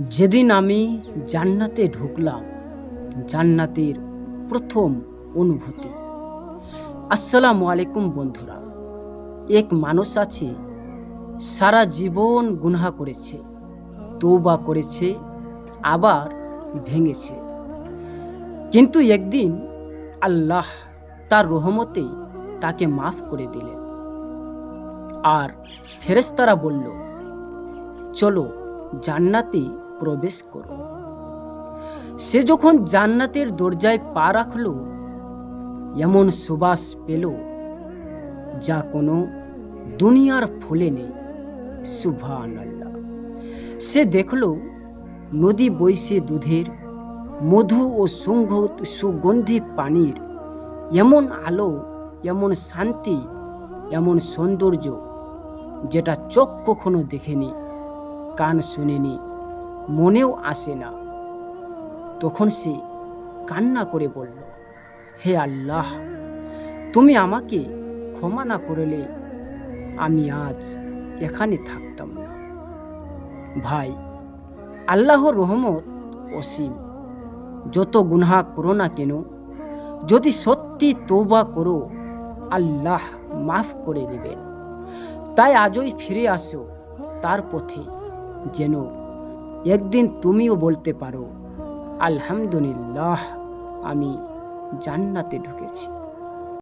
যেদিন আমি জান্নাতে ঢুকলাম, জান্নাতের প্রথম অনুভূতি। আসসালামু আলাইকুম বন্ধুরা, এক মানুষ আছে, সারা জীবন গুনহা করেছে তৌবা করেছে, আবার ভেঙেছে। কিন্তু একদিন আল্লাহ তার রহমতে তাকে মাফ করে দিলেন। আর ফেরেস্তারা বলল, চলো জান্নাতে প্রবেশ করো সে যখন জান্নাতের দরজায় পা রাখল, এমন সুবাস পেল যা কোনো দুনিয়ার ফুলে নেই। সুভান আল্লাহ সে দেখল নদী বইছে দুধের, মধু ও সুঙ্গ সুগন্ধি পানির। এমন আলো, এমন শান্তি, এমন সৌন্দর্য যেটা চোখ কখনো দেখেনি, কান শুনেনি মনেও আসে না। তখন সে কান্না করে বলল, হে আল্লাহ, তুমি আমাকে ক্ষমা না করলে আমি আজ এখানে থাকতাম না। ভাই, আল্লাহর রহমত অসীম। যত গুনহা করো না কেন, যদি সত্যি তৌবা করো, আল্লাহ মাফ করে দেবেন। তাই আজই ফিরে আসো তার পথে যেন একদিন তুমিও বলতে পারো আলহামদুলিল্লাহ আমি জান্নাতে ঢুকেছি।